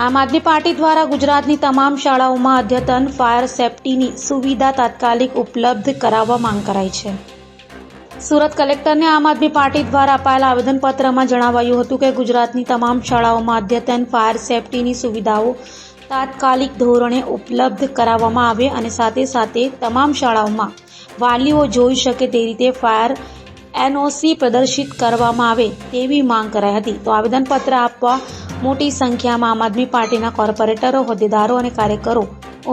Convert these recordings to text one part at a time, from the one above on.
આમ આદમી પાર્ટી દ્વારા ગુજરાતની તમામ શાળાઓમાં અદ્યતન ફાયર સેફટીની સુવિધા તાત્કાલિક ઉપલબ્ધ કરાવવા માંગ કરાઈ છે. સુરત કલેક્ટરને આમ આદમી પાર્ટી દ્વારા અપાયેલા આવેદનપત્રમાં જણાવાયું હતું કે ગુજરાતની તમામ શાળાઓમાં અદ્યતન ફાયર સેફટીની સુવિધાઓ તાત્કાલિક ધોરણે ઉપલબ્ધ કરાવવામાં આવે અને સાથે સાથે તમામ શાળાઓમાં વાલીઓ જોઈ શકે તે રીતે ફાયર એનઓસી પ્રદર્શિત કરવામાં આવે તેવી માંગ કરાઈ હતી. તો આવેદનપત્ર આપવા મોટી સંખ્યામાં આમ આદમી પાર્ટીના કોર્પોરેટરો, હોદ્દેદારો અને કાર્યકરો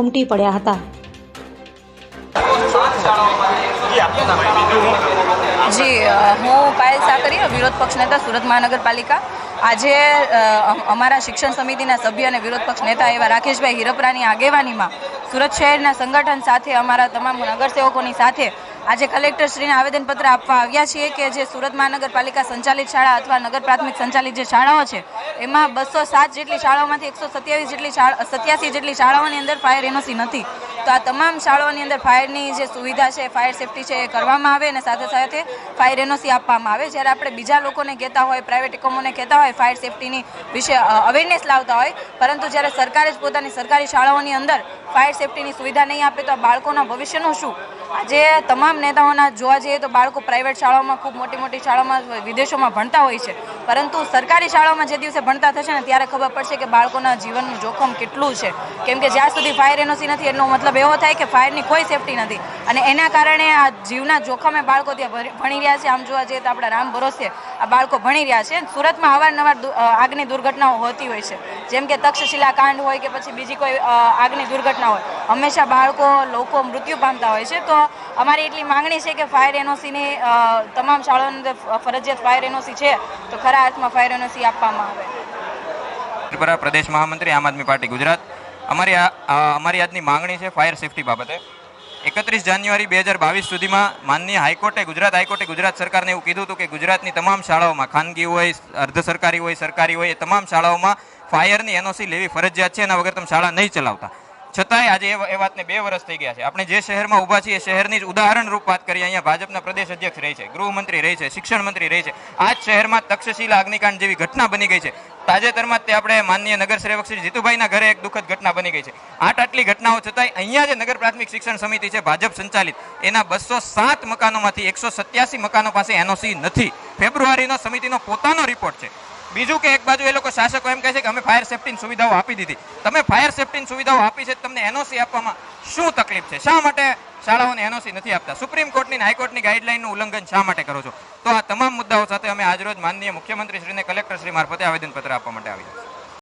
ઉમટી પડ્યા હતા. જી હું પાયલ સાકરી વિરોધ પક્ષ નેતા સુરત મહાનગરપાલિકા. આજે અમારા શિક્ષણ સમિતિના સભ્ય અને વિરોધ પક્ષ નેતા એવા રાકેશભાઈ હિરપરાની આગેવાનીમાં સુરત શહેરના સંગઠન સાથે, અમારા તમામ નગરસેવકોની સાથે આજે કલેક્ટરશ્રીને આવેદનપત્ર આપવા આવ્યા છીએ કે જે સુરત મહાનગરપાલિકા સંચાલિત શાળા અથવા નગર પ્રાથમિક સંચાલિત જે શાળાઓ છે, એમાં બસો સાત જેટલી શાળાઓમાંથી એકસો સત્યાવીસ જેટલી શાળા સત્યાસી જેટલી શાળાઓની અંદર ફાયર એનઓસી નથી. તો આ તમામ શાળાઓની અંદર ફાયરની જે સુવિધા છે ફાયર સેફટી છે, એ કરવામાં આવે અને સાથે સાથે ફાયર એનઓસી આપવામાં આવે. જ્યારે આપણે બીજા લોકોને કહેતા હોય પ્રાઇવેટ એકમોને કહેતા હોય ફાયર સેફટીની વિશે અવેરનેસ લાવતા હોય, પરંતુ જ્યારે સરકારે જ પોતાની સરકારી શાળાઓની અંદર ફાયર સેફટીની સુવિધા નહીં આપે તો આ બાળકોના ભવિષ્યનું શું? આજે તમામ નેતાઓના જોવા જઈએ તો બાળકો પ્રાઇવેટ શાળાઓમાં, ખૂબ મોટી મોટી શાળાઓમાં વિદેશોમાં ભણતા હોય છે. પરંતુ સરકારી શાળાઓમાં જે દિવસે ભણતા થશે ને ત્યારે ખબર પડશે કે બાળકોના જીવનનું જોખમ કેટલું છે. કેમ કે જ્યાં સુધી ફાયર એનઓસી નથી, એનો મતલબ એવો થાય કે ફાયરની કોઈ સેફટી નથી. અને એના કારણે આ જીવના જોખમે બાળકો ત્યાં ભણી- રહ્યા છે. આમ જોવા જઈએ તો આપણા રામ ભરોસે આ બાળકો ભણી રહ્યા છે. સુરતમાં અવારનવાર આગની દુર્ઘટનાઓ હોતી હોય છે. જેમ કે તક્ષશિલા કાંડ હોય કે પછી બીજી કોઈ આગની દુર્ઘટના હોય. હંમેશા બાળકો, લોકો મૃત્યુ પામતા હોય છે. તો અમારી એટલી માંગણી છે કે ફાયર એનઓસીની તમામ શાળાઓની અંદર ફરજિયાત ફાયર એનઓસી છે, તો ખરા અર્થમાં ફાયર એનઓસી આપવામાં આવે. પ્રદેશ મહામંત્રી આમ આદમી પાર્ટી ગુજરાત. અમારી અમારી આજની માંગણી છે ફાયર સેફટી બાબતે. એકત્રીસ જાન્યુઆરી બે હજાર બાવીસ સુધીમાં માનનીય હાઈકોર્ટે ગુજરાત હાઈકોર્ટે ગુજરાત સરકારને એવું કીધું હતું કે ગુજરાતની તમામ શાળાઓમાં, ખાનગી હોય, અર્ધ સરકારી હોય સરકારી હોય, એ તમામ શાળાઓમાં ફાયરની એનઓસી લેવી ફરજિયાત છે એના વગર તમે શાળા નહીં ચલાવતા. છતાંય આજે એ વાતને બે વર્ષ થઈ ગયા છે. આપણે જે શહેરમાં ઊભા છીએ શહેરની જ ઉદાહરણ રૂપ વાત કરીએ, અહીંયા ભાજપના પ્રદેશ અધ્યક્ષ રહે છે, ગૃહમંત્રી રહે છે શિક્ષણ મંત્રી રહી છે. આ જ શહેરમાં તક્ષશિલા અગ્નિકાંડ જેવી ઘટના બની ગઈ છે. તાજેતરમાં તે આપણે માનનીય નગર સેવક શ્રી જીતુભાઈના ઘરે એક દુઃખદ ઘટના બની ગઈ છે. આઠ આટલી ઘટનાઓ છતાંય અહીંયા જે નગર પ્રાથમિક શિક્ષણ સમિતિ છે, ભાજપ સંચાલિત. એના બસો સાત મકાનોમાંથી એકસો સત્યાસી મકાનો પાસે એનઓસી નથી. ફેબ્રુઆરીનો સમિતિનો પોતાનો રિપોર્ટ છે. બીજું કે એક બાજુ એ લોકો શાસકો એમ કહે છે કે અમે ફાયર સેફટીની સુવિધાઓ આપી દીધી. તમે ફાયર સેફટીની સુવિધાઓ આપી છે તમને એનઓસી આપવામાં શું તકલીફ છે? શા માટે શાળાઓને એનઓસી નથી આપતા? સુપ્રીમ કોર્ટની હાઈકોર્ટની ગાઈડલાઈનનું ઉલ્લંઘન શા માટે કરો છો તો આ તમામ મુદ્દાઓ સાથે અમે આજરોજ માનનીય મુખ્યમંત્રી શ્રીને કલેક્ટર શ્રી મારફતે આવેદનપત્ર આપવા માટે આવ્યા